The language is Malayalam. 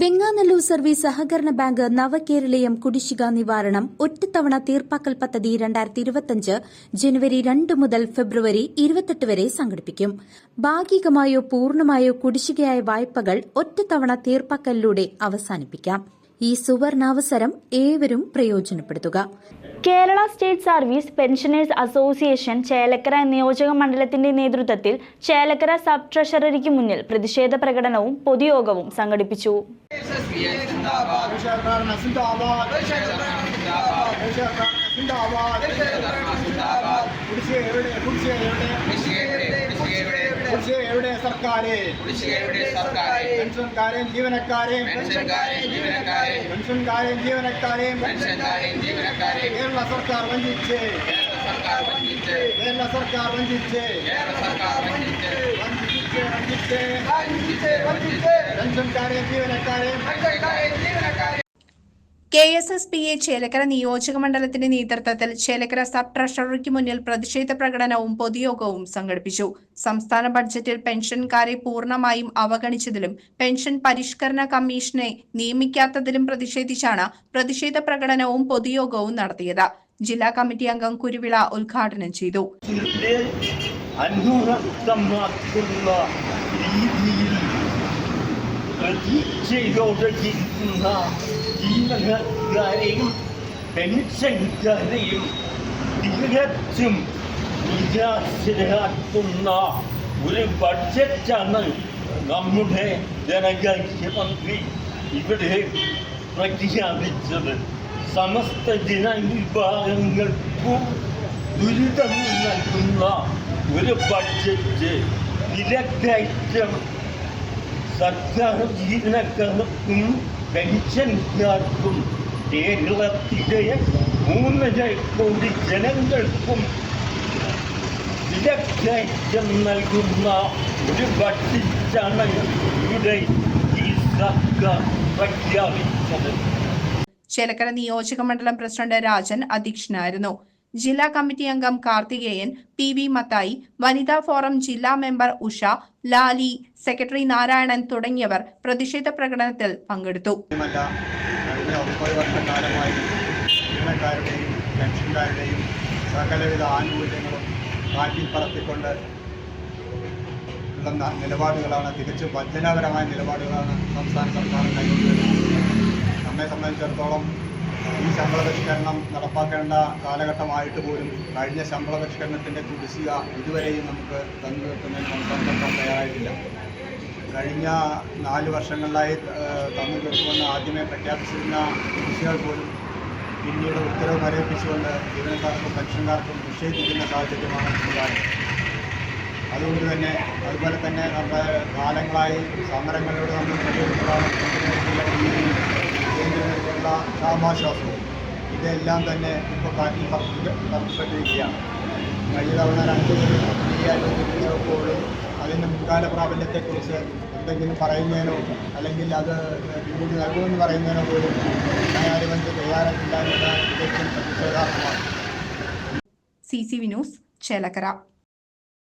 വെങ്ങാനല്ലൂർ സർവീസ് സഹകരണ ബാങ്ക് നവകേരളീയം കുടിശ്ശിക നിവാരണം ഒറ്റത്തവണ തീർപ്പാക്കൽ പദ്ധതി രണ്ടായിരത്തി ഇരുപത്തിയഞ്ച് ജനുവരി രണ്ട് മുതൽ ഫെബ്രുവരി ഇരുപത്തെട്ട് വരെ സംഘടിപ്പിക്കും. ഭാഗികമായോ പൂർണമായോ കുടിശ്ശികയായ വായ്പകൾ ഒറ്റത്തവണ തീർപ്പാക്കലിലൂടെ അവസാനിപ്പിക്കാം. ഈ സുവർണാവസരം ഏവരും പ്രയോജനപ്പെടുത്തുക. Kerala state service pensioners association Chelakkara നിയോജക മണ്ഡലത്തിന്റെ നേതൃത്വത്തിൽ ചേലക്കര സബ് ട്രഷററിക്ക് മുന്നിൽ പ്രതിഷേധ പ്രകടനവും പൊതുയോഗവും സംഘടിപ്പിച്ചു. കുടിശ്ശിക എവിടെ സർക്കാരെ. പെൻഷൻകാരെയും ജീവനക്കാരെയും പെൻഷൻകാരെയും ജീവനക്കാരെയും കേരള സർക്കാർ വഞ്ചിച്ച്. കേരള സർക്കാർ വഞ്ചിച്ച്. വഞ്ചിച്ച്. വഞ്ചിച്ച്. പെൻഷൻകാരെയും ജീവനക്കാരെയും K S S P A Chelakkara നിയോജക മണ്ഡലത്തിന്റെ നേതൃത്വത്തിൽ ചേലക്കര സബ് ട്രഷറിക്ക് മുന്നിൽ പ്രതിഷേധ പ്രകടനവും പൊതുയോഗവും സംഘടിപ്പിച്ചു. സംസ്ഥാന ബഡ്ജറ്റിൽ പെൻഷൻകാരെ പൂർണമായും അവഗണിച്ചതിലും പെൻഷൻ പരിഷ്കരണ കമ്മീഷനെ നിയമിക്കാത്തതിലും പ്രതിഷേധിച്ചാണ് പ്രതിഷേധ പ്രകടനവും പൊതുയോഗവും നടത്തിയത്. ജില്ലാ കമ്മിറ്റി അംഗം കുരുവിള ഉദ്ഘാടനം ചെയ്തു. രീതിയിൽ ജീവനക്കാരെയും പെൻഷൻകാരെയും തികച്ചും നിരാശരാക്കുന്ന ഒരു ബഡ്ജറ്റാണ് നമ്മുടെ ധനകാര്യമന്ത്രി ഇവിടെ പ്രഖ്യാപിച്ചത്. സമസ്ത ജനവിഭാഗങ്ങൾക്കും ദുരിതം നൽകുന്ന ഒരു ബഡ്ജറ്റ് വിലക്കയറ്റം സർക്കാർ ജീവനക്കാർക്കും പെൻഷൻകാർക്കും കേരളത്തിലെ മൂന്നര കോടി ജനങ്ങൾക്കും വിലക്കയറ്റം നൽകുന്ന ഒരു ബഡ്ജറ്റാണ് ഇവിടെ ഈ സർക്കാർ പ്രഖ്യാപിച്ചത്. ചേലക്കര നിയോജക മണ്ഡലം പ്രസിഡന്റ് രാജൻ അധ്യക്ഷനായിരുന്നു. ജില്ലാ കമ്മിറ്റി അംഗം കാർത്തികേയൻ പി വി മത്തായി വനിതാ ഫോറം ജില്ലാ മെമ്പർ ഉഷ ലാലി സെക്രട്ടറി നാരായണൻ തുടങ്ങിയവർ പ്രതിഷേധ പ്രകടനത്തിൽ പങ്കെടുത്തു. സകലവിധ ആനുകൂല്യങ്ങളും കാറ്റിൽ പറത്തിക്കൊണ്ട് ഉള്ള നിലപാടുകളാണ് തികച്ചും വഞ്ചനാപരമായ നിലപാടുകളാണ് സംസ്ഥാന സർക്കാർ കൈകൊണ്ടുവരുന്നത് നമ്മെ സംബന്ധിച്ചിടത്തോളം ഈ ശമ്പള പരിഷ്കരണം നടപ്പാക്കേണ്ട കാലഘട്ടമായിട്ട് പോലും കഴിഞ്ഞ ശമ്പള പരിഷ്കരണത്തിന്റെ കുടിശ്ശിക ഇതുവരെയും നമുക്ക് തന്നു തീർക്കുന്നതിന് സംസ്ഥാന സർക്കാർ തയ്യാറായിട്ടില്ല. കഴിഞ്ഞ നാല് വർഷങ്ങളിലായി തന്നു തീർക്കുമെന്ന് ആദ്യമേ പ്രഖ്യാപിച്ചിരുന്ന കുടിശ്ശികൾ പോലും പിന്നീട് ഉത്തരവ് മരവിപ്പിച്ചുകൊണ്ട് ജീവനക്കാർക്കും പെൻഷൻകാർക്കും നിഷേധിക്കുന്ന സാഹചര്യമാണ് ഉണ്ടായത് അതുകൊണ്ട് തന്നെ അതുപോലെ തന്നെ നമ്മുടെ കാലങ്ങളായി സമരങ്ങളിലൂടെ നമ്മൾ നേടിയെടുത്തതാണ് കേന്ദ്രത്തിലുള്ള ക്ഷാമാശ്വാസവും ഇതെല്ലാം തന്നെ ഇപ്പോൾ കാറ്റിൽ പറത്തി പറത്തിപ്പെട്ടിരിക്കുകയാണ് കഴിഞ്ഞ തവണ രണ്ട് രൂപയോട് അതിന്റെ മുൻകാല പ്രാബല്യത്തെക്കുറിച്ച് എന്തെങ്കിലും പറയുന്നതിനോ അല്ലെങ്കിൽ അത് പിന്നീട് നൽകുമെന്ന് പറയുന്നതിനോ പോലും ന്യായാധിപത്യ തയ്യാറായിട്ടില്ല എന്നത് തികച്ചും പ്രതിഷേധാർഹമാണ്. C C Vinoos Chelakkara.